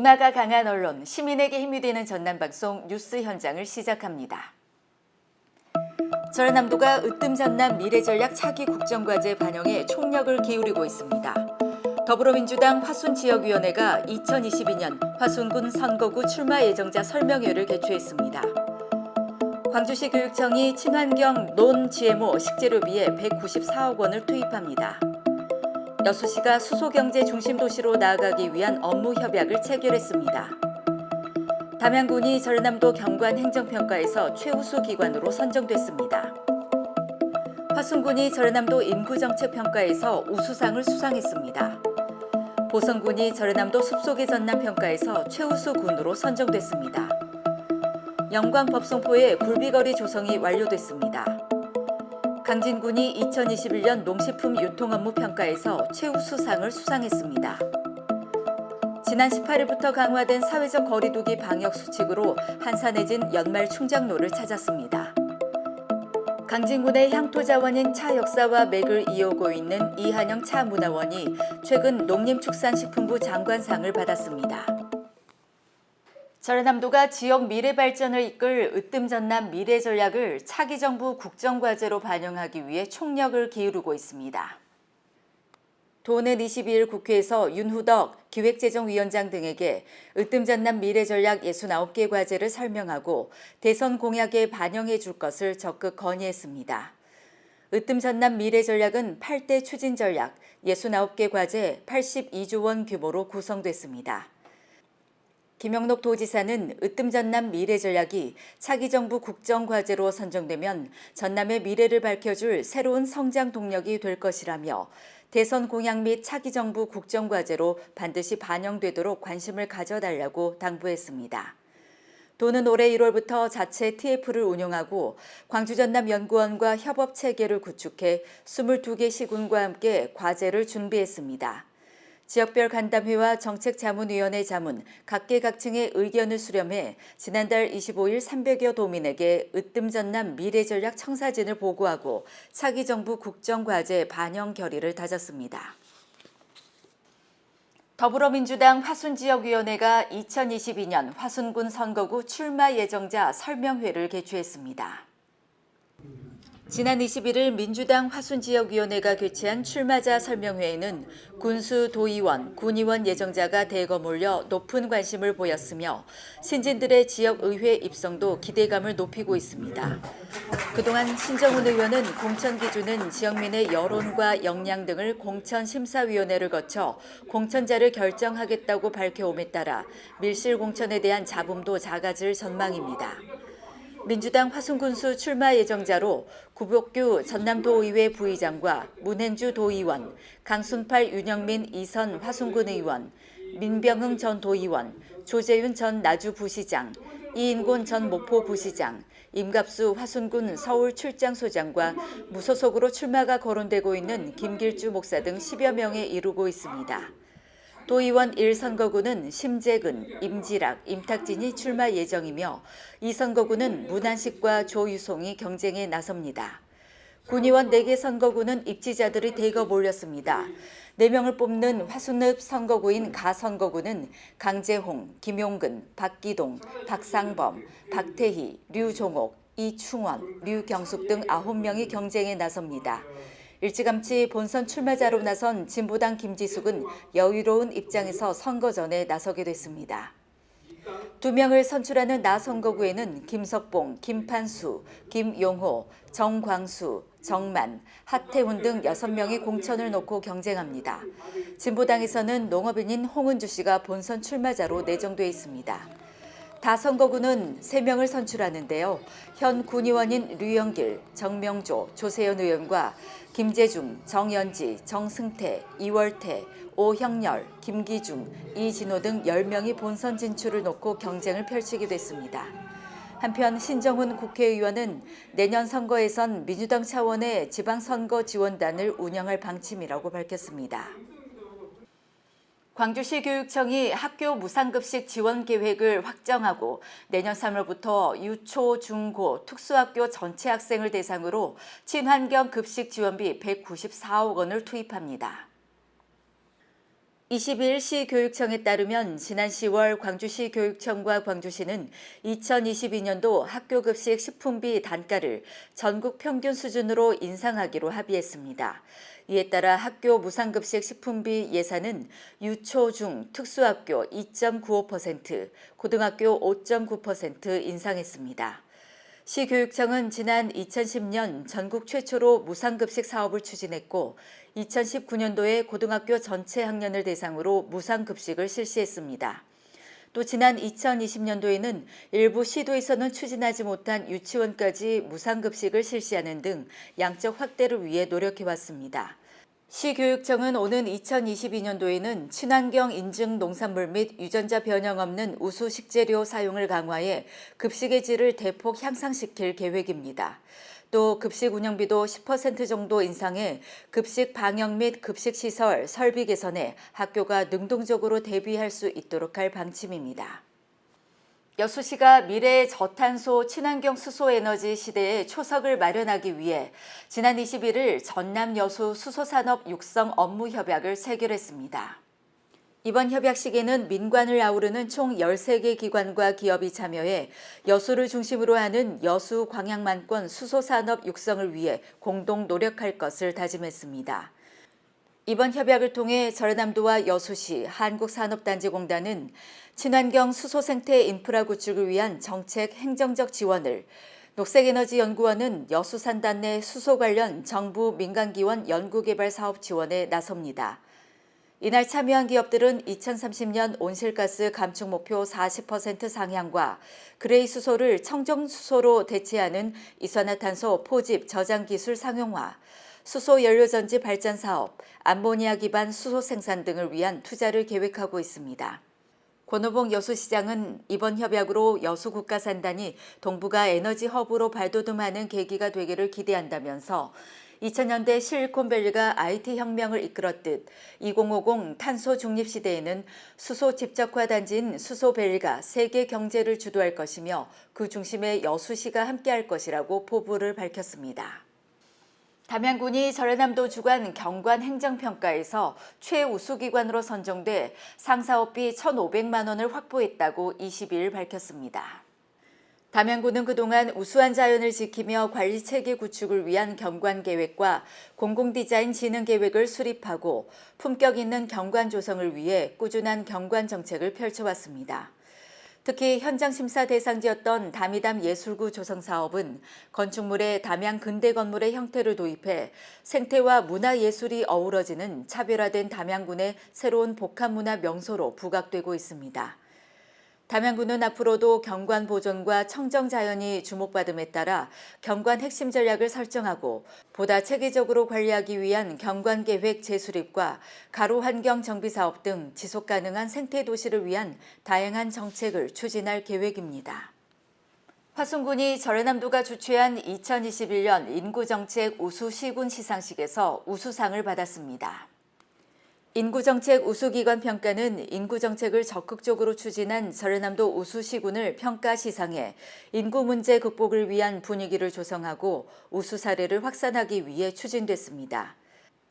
문화가 강한 언론, 시민에게 힘이 되는 전남방송 뉴스 현장을 시작합니다. 전남도가 으뜸 전남 미래전략 차기 국정과제 반영에 총력을 기울이고 있습니다. 더불어민주당 화순지역위원회가 2022년 화순군 선거구 출마 예정자 설명회를 개최했습니다. 광주시 교육청이 친환경 논 GMO 식재료비에 194억 원을 투입합니다. 여수시가 수소경제 중심 도시로 나아가기 위한 업무 협약을 체결했습니다. 담양군이 전남도 경관 행정평가에서 최우수 기관으로 선정됐습니다. 화순군이 전남도 인구정책평가에서 우수상을 수상했습니다. 보성군이 전남도 숲속의 전남 평가에서 최우수 군으로 선정됐습니다. 영광 법성포의 굴비거리 조성이 완료됐습니다. 강진군이 2021년 농식품 유통 업무 평가에서 최우수상을 수상했습니다. 지난 18일부터 강화된 사회적 거리두기 방역 수칙으로 한산해진 연말 충장로를 찾았습니다. 강진군의 향토 자원인 차 역사와 맥을 이어오고 있는 이한영 차문화원이 최근 농림축산식품부 장관상을 받았습니다. 전남도가 지역 미래 발전을 이끌 으뜸 전남 미래 전략을 차기 정부 국정과제로 반영하기 위해 총력을 기울이고 있습니다. 도는 22일 국회에서 윤후덕 기획재정위원장 등에게 으뜸 전남 미래 전략 69개 과제를 설명하고 대선 공약에 반영해 줄 것을 적극 건의했습니다. 으뜸 전남 미래 전략은 8대 추진 전략 69개 과제 82조 원 규모로 구성됐습니다. 김영록 도지사는 으뜸 전남 미래 전략이 차기 정부 국정 과제로 선정되면 전남의 미래를 밝혀줄 새로운 성장 동력이 될 것이라며 대선 공약 및 차기 정부 국정 과제로 반드시 반영되도록 관심을 가져달라고 당부했습니다. 도는 올해 1월부터 자체 TF를 운영하고 광주 전남 연구원과 협업 체계를 구축해 22개 시군과 함께 과제를 준비했습니다. 지역별 간담회와 정책자문위원회 자문, 각계각층의 의견을 수렴해 지난달 25일 300여 도민에게 으뜸 전남 미래전략 청사진을 보고하고 차기 정부 국정과제 반영 결의를 다졌습니다. 더불어민주당 화순지역위원회가 2022년 화순군 선거구 출마 예정자 설명회를 개최했습니다. 지난 21일 민주당 화순지역위원회가 개최한 출마자 설명회에는 군수 도의원, 군의원 예정자가 대거 몰려 높은 관심을 보였으며 신진들의 지역의회 입성도 기대감을 높이고 있습니다. 그동안 신정훈 의원은 공천 기준은 지역민의 여론과 역량 등을 공천심사위원회를 거쳐 공천자를 결정하겠다고 밝혀옴에 따라 밀실 공천에 대한 잡음도 작아질 전망입니다. 민주당 화순군수 출마 예정자로 구복규 전남도의회 부의장과 문행주 도의원, 강순팔 윤영민 이선 화순군 의원, 민병흥 전 도의원, 조재윤 전 나주 부시장, 이인곤 전 목포 부시장, 임갑수 화순군 서울 출장소장과 무소속으로 출마가 거론되고 있는 김길주 목사 등 10여 명에 이르고 있습니다. 도의원 1선거구는 심재근, 임지락, 임탁진이 출마 예정이며 2선거구는 문한식과 조유송이 경쟁에 나섭니다. 군의원 4개 선거구는 입지자들이 대거 몰렸습니다. 4명을 뽑는 화순읍 선거구인 가선거구는 강재홍, 김용근, 박기동, 박상범, 박태희, 류종옥, 이충원, 류경숙 등 9명이 경쟁에 나섭니다. 일찌감치 본선 출마자로 나선 진보당 김지숙은 여유로운 입장에서 선거 전에 나서게 됐습니다. 두 명을 선출하는 나 선거구에는 김석봉, 김판수, 김용호, 정광수, 정만, 하태훈 등 6명의 공천을 놓고 경쟁합니다. 진보당에서는 농업인인 홍은주 씨가 본선 출마자로 내정돼 있습니다. 다선거구는 3명을 선출하는데요. 현 군의원인 류영길, 정명조, 조세현 의원과 김재중, 정연지, 정승태, 이월태, 오형렬, 김기중, 이진호 등 10명이 본선 진출을 놓고 경쟁을 펼치게 됐습니다. 한편 신정훈 국회의원은 내년 선거에선 민주당 차원의 지방선거 지원단을 운영할 방침이라고 밝혔습니다. 광주시 교육청이 학교 무상급식 지원 계획을 확정하고 내년 3월부터 유초, 중고, 특수학교 전체 학생을 대상으로 친환경 급식 지원비 194억 원을 투입합니다. 22일 시 교육청에 따르면 지난 10월 광주시 교육청과 광주시는 2022년도 학교 급식 식품비 단가를 전국 평균 수준으로 인상하기로 합의했습니다. 이에 따라 학교 무상급식 식품비 예산은 유초 중 특수학교 2.95%, 고등학교 5.9% 인상했습니다. 시교육청은 지난 2010년 전국 최초로 무상급식 사업을 추진했고 2019년도에 고등학교 전체 학년을 대상으로 무상급식을 실시했습니다. 또 지난 2020년도에는 일부 시도에서는 추진하지 못한 유치원까지 무상급식을 실시하는 등 양적 확대를 위해 노력해왔습니다. 시교육청은 오는 2022년도에는 친환경 인증 농산물 및 유전자 변형 없는 우수 식재료 사용을 강화해 급식의 질을 대폭 향상시킬 계획입니다. 또 급식 운영비도 10% 정도 인상해 급식 방역 및 급식 시설 설비 개선에 학교가 능동적으로 대비할 수 있도록 할 방침입니다. 여수시가 미래의 저탄소 친환경 수소에너지 시대의 초석을 마련하기 위해 지난 21일 전남 여수 수소산업 육성 업무 협약을 체결했습니다. 이번 협약식에는 민관을 아우르는 총 13개 기관과 기업이 참여해 여수를 중심으로 하는 여수 광양만권 수소산업 육성을 위해 공동 노력할 것을 다짐했습니다. 이번 협약을 통해 전라남도와 여수시 한국산업단지공단은 친환경 수소 생태 인프라 구축을 위한 정책 행정적 지원을 녹색에너지연구원은 여수산단 내 수소 관련 정부 민간기원 연구개발 사업 지원에 나섭니다. 이날 참여한 기업들은 2030년 온실가스 감축 목표 40% 상향과 그레이 수소를 청정 수소로 대체하는 이산화탄소 포집 저장 기술 상용화, 수소 연료 전지 발전 사업, 암모니아 기반 수소 생산 등을 위한 투자를 계획하고 있습니다. 권호봉 여수시장은 이번 협약으로 여수 국가산단이 동북아 에너지 허브로 발돋움하는 계기가 되기를 기대한다면서 2000년대 실리콘밸리가 IT 혁명을 이끌었듯 2050 탄소 중립 시대에는 수소 집적화 단지인 수소밸리가 세계 경제를 주도할 것이며 그 중심에 여수시가 함께할 것이라고 포부를 밝혔습니다. 담양군이 전라남도 주관 경관 행정평가에서 최우수 기관으로 선정돼 상사업비 1,500만 원을 확보했다고 22일 밝혔습니다. 담양군은 그동안 우수한 자연을 지키며 관리 체계 구축을 위한 경관 계획과 공공 디자인 진흥 계획을 수립하고 품격 있는 경관 조성을 위해 꾸준한 경관 정책을 펼쳐왔습니다. 특히 현장 심사 대상지였던 담이담 예술구 조성 사업은 건축물에 담양 근대 건물의 형태를 도입해 생태와 문화 예술이 어우러지는 차별화된 담양군의 새로운 복합 문화 명소로 부각되고 있습니다. 담양군은 앞으로도 경관 보존과 청정 자연이 주목받음에 따라 경관 핵심 전략을 설정하고 보다 체계적으로 관리하기 위한 경관 계획 재수립과 가로 환경 정비 사업 등 지속 가능한 생태 도시를 위한 다양한 정책을 추진할 계획입니다. 화순군이 전라남도가 주최한 2021년 인구정책 우수 시군 시상식에서 우수상을 받았습니다. 인구정책 우수기관 평가는 인구정책을 적극적으로 추진한 전라남도 우수시군을 평가 시상해 인구 문제 극복을 위한 분위기를 조성하고 우수 사례를 확산하기 위해 추진됐습니다.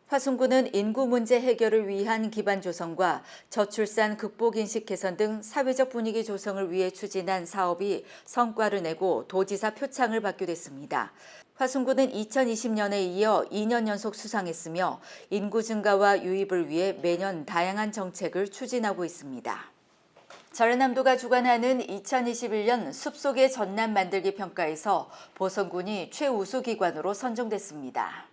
화순군은 인구 문제 해결을 위한 기반 조성과 저출산 극복 인식 개선 등 사회적 분위기 조성을 위해 추진한 사업이 성과를 내고 도지사 표창을 받게 됐습니다. 화순군은 2020년에 이어 2년 연속 수상했으며 인구 증가와 유입을 위해 매년 다양한 정책을 추진하고 있습니다. 전라남도가 주관하는 2021년 숲속의 전남 만들기 평가에서 보성군이 최우수 기관으로 선정됐습니다.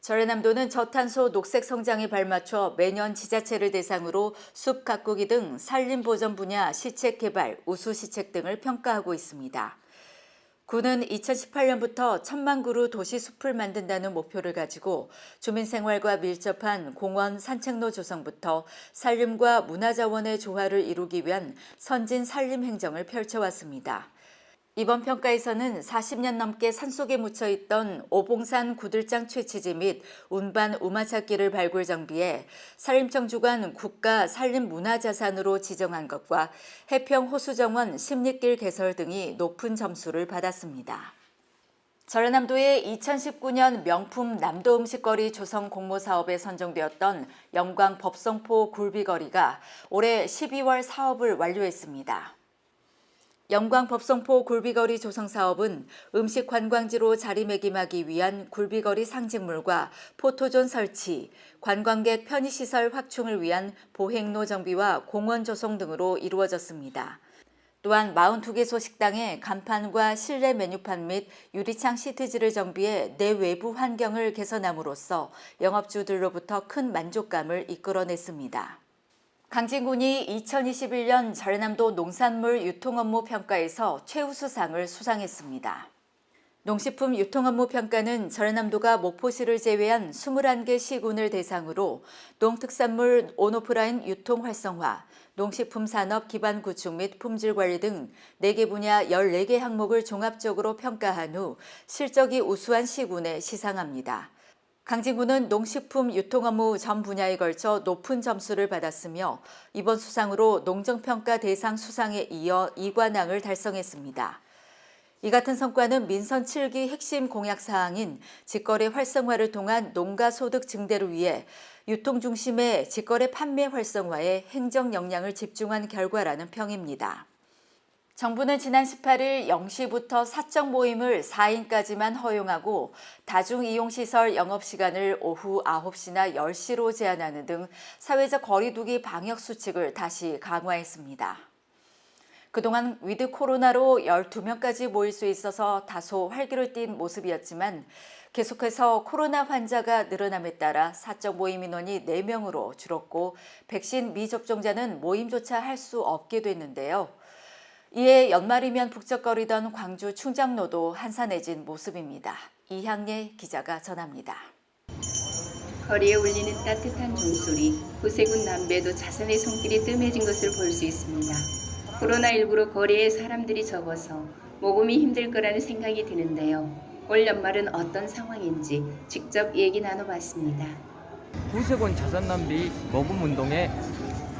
전라남도는 저탄소 녹색 성장에 발맞춰 매년 지자체를 대상으로 숲 가꾸기 등 산림 보전 분야 시책 개발, 우수 시책 등을 평가하고 있습니다. 군은 2018년부터 천만 그루 도시 숲을 만든다는 목표를 가지고 주민 생활과 밀접한 공원 산책로 조성부터 산림과 문화자원의 조화를 이루기 위한 선진 산림 행정을 펼쳐왔습니다. 이번 평가에서는 40년 넘게 산속에 묻혀 있던 오봉산 구들장 채취지 및 운반 우마찾기를 발굴 정비해 산림청 주관 국가 산림문화자산으로 지정한 것과 해평 호수정원 심리길 개설 등이 높은 점수를 받았습니다. 전라남도의 2019년 명품 남도 음식거리 조성 공모 사업에 선정되었던 영광 법성포 굴비거리가 올해 12월 사업을 완료했습니다. 영광 법성포 굴비거리 조성 사업은 음식 관광지로 자리매김하기 위한 굴비거리 상징물과 포토존 설치, 관광객 편의시설 확충을 위한 보행로 정비와 공원 조성 등으로 이루어졌습니다. 또한 42개소 식당에 간판과 실내 메뉴판 및 유리창 시트지를 정비해 내 외부 환경을 개선함으로써 영업주들로부터 큰 만족감을 이끌어냈습니다. 강진군이 2021년 전라남도 농산물 유통 업무 평가에서 최우수상을 수상했습니다. 농식품 유통 업무 평가는 전라남도가 목포시를 제외한 21개 시군을 대상으로 농특산물 온오프라인 유통 활성화, 농식품 산업 기반 구축 및 품질 관리 등 4개 분야 14개 항목을 종합적으로 평가한 후 실적이 우수한 시군에 시상합니다. 강진군은 농식품 유통 업무 전 분야에 걸쳐 높은 점수를 받았으며 이번 수상으로 농정평가 대상 수상에 이어 2관왕을 달성했습니다. 이 같은 성과는 민선 7기 핵심 공약 사항인 직거래 활성화를 통한 농가 소득 증대를 위해 유통 중심의 직거래 판매 활성화에 행정 역량을 집중한 결과라는 평입니다. 정부는 지난 18일 0시부터 사적 모임을 4인까지만 허용하고 다중이용시설 영업시간을 오후 9시나 10시로 제한하는 등 사회적 거리두기 방역 수칙을 다시 강화했습니다. 그동안 위드 코로나로 12명까지 모일 수 있어서 다소 활기를 띈 모습이었지만 계속해서 코로나 환자가 늘어남에 따라 사적 모임 인원이 4명으로 줄었고 백신 미접종자는 모임조차 할 수 없게 됐는데요. 이에 연말이면 북적거리던 광주 충장로도 한산해진 모습입니다. 이향예 기자가 전합니다. 거리에 울리는 따뜻한 종소리, 구세군 남배도 자선의 손길이 뜸해진 것을 볼 수 있습니다. 코로나19로 거리에 사람들이 적어서 모금이 힘들 거라는 생각이 드는데요. 올 연말은 어떤 상황인지 직접 얘기 나눠봤습니다. 구세군 자선남비 모금 운동에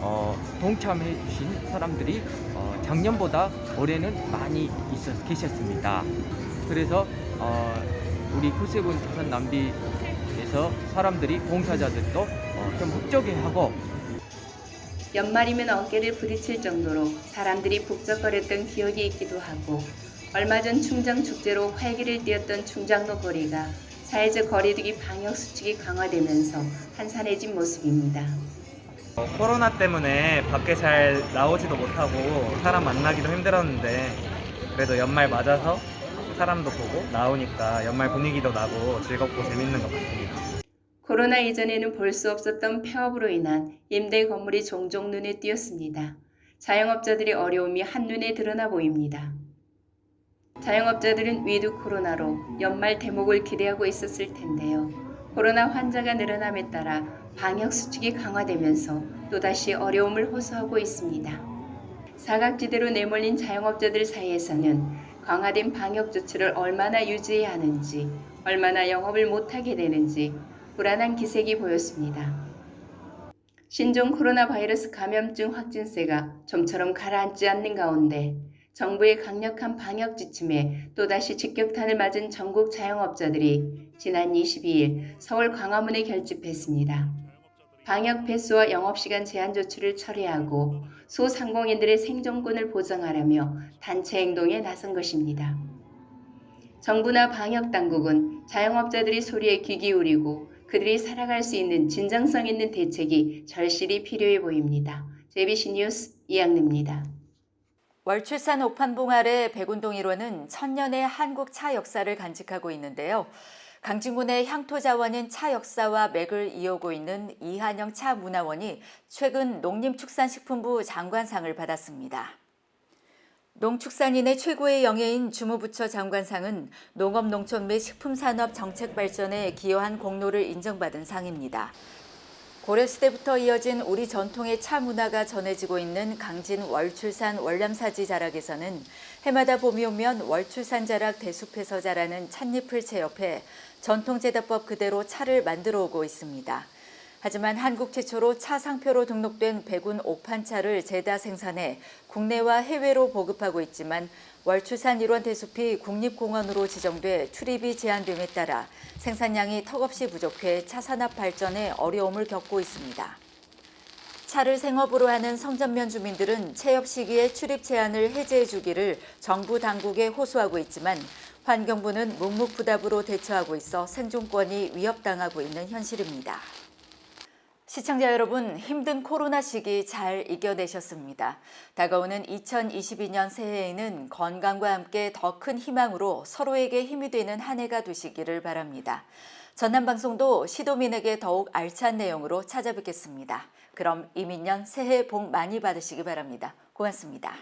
어, 동참해 주신 사람들이 어, 작년보다 올해는 많이 있었, 계셨습니다. 그래서 어, 우리 구세군 자선남비에서 사람들이 봉사자들도 어, 좀 흡족해하고 연말이면 어깨를 부딪힐 정도로 사람들이 북적거렸던 기억이 있기도 하고 얼마 전 충정 축제로 활기를 띄었던 충장로 거리가 사회적 거리두기 방역 수칙이 강화되면서 한산해진 모습입니다. 어, 코로나 때문에 밖에 잘 나오지도 못하고 사람 만나기도 힘들었는데 그래도 연말 맞아서 사람도 보고 나오니까 연말 분위기도 나고 즐겁고 재밌는 것 같습니다. 코로나 이전에는 볼 수 없었던 폐업으로 인한 임대 건물이 종종 눈에 띄었습니다. 자영업자들의 어려움이 한눈에 드러나 보입니다. 자영업자들은 위드 코로나로 연말 대목을 기대하고 있었을 텐데요. 코로나 환자가 늘어남에 따라 방역 수칙이 강화되면서 또다시 어려움을 호소하고 있습니다. 사각지대로 내몰린 자영업자들 사이에서는 강화된 방역 조치를 얼마나 유지해야 하는지, 얼마나 영업을 못하게 되는지 불안한 기색이 보였습니다. 신종 코로나 바이러스 감염증 확진세가 좀처럼 가라앉지 않는 가운데 정부의 강력한 방역 지침에 또다시 직격탄을 맞은 전국 자영업자들이 지난 22일 서울 광화문에 결집했습니다. 방역 패스와 영업시간 제한 조치를 철회하고 소상공인들의 생존권을 보장하라며 단체 행동에 나선 것입니다. 정부나 방역 당국은 자영업자들의 소리에 귀 기울이고 그들이 살아갈 수 있는 진정성 있는 대책이 절실히 필요해 보입니다. JBC 뉴스 이양래입니다. 월출산 옥판봉 아래 백운동 1호는 천년의 한국 차 역사를 간직하고 있는데요. 강진군의 향토 자원인 차 역사와 맥을 이어오고 있는 이한영 차 문화원이 최근 농림축산식품부 장관상을 받았습니다. 농축산인의 최고의 영예인 주무부처 장관상은 농업, 농촌 및 식품산업 정책 발전에 기여한 공로를 인정받은 상입니다. 고려시대부터 이어진 우리 전통의 차 문화가 전해지고 있는 강진 월출산 월남사지 자락에서는 해마다 봄이 오면 월출산 자락 대숲에서 자라는 찻잎을 채엽해 전통제다법 그대로 차를 만들어 오고 있습니다. 하지만 한국 최초로 차 상표로 등록된 백운 옥판차를 제다 생산해 국내와 해외로 보급하고 있지만 월추산 일원 대숲이 국립공원으로 지정돼 출입이 제한됨에 따라 생산량이 턱없이 부족해 차 산업 발전에 어려움을 겪고 있습니다. 차를 생업으로 하는 성전면 주민들은 체업 시기에 출입 제한을 해제해 주기를 정부 당국에 호소하고 있지만 환경부는 묵묵부답으로 대처하고 있어 생존권이 위협당하고 있는 현실입니다. 시청자 여러분, 힘든 코로나 시기 잘 이겨내셨습니다. 다가오는 2022년 새해에는 건강과 함께 더 큰 희망으로 서로에게 힘이 되는 한 해가 되시기를 바랍니다. 전남방송도 시도민에게 더욱 알찬 내용으로 찾아뵙겠습니다. 그럼 이민년 새해 복 많이 받으시기 바랍니다. 고맙습니다.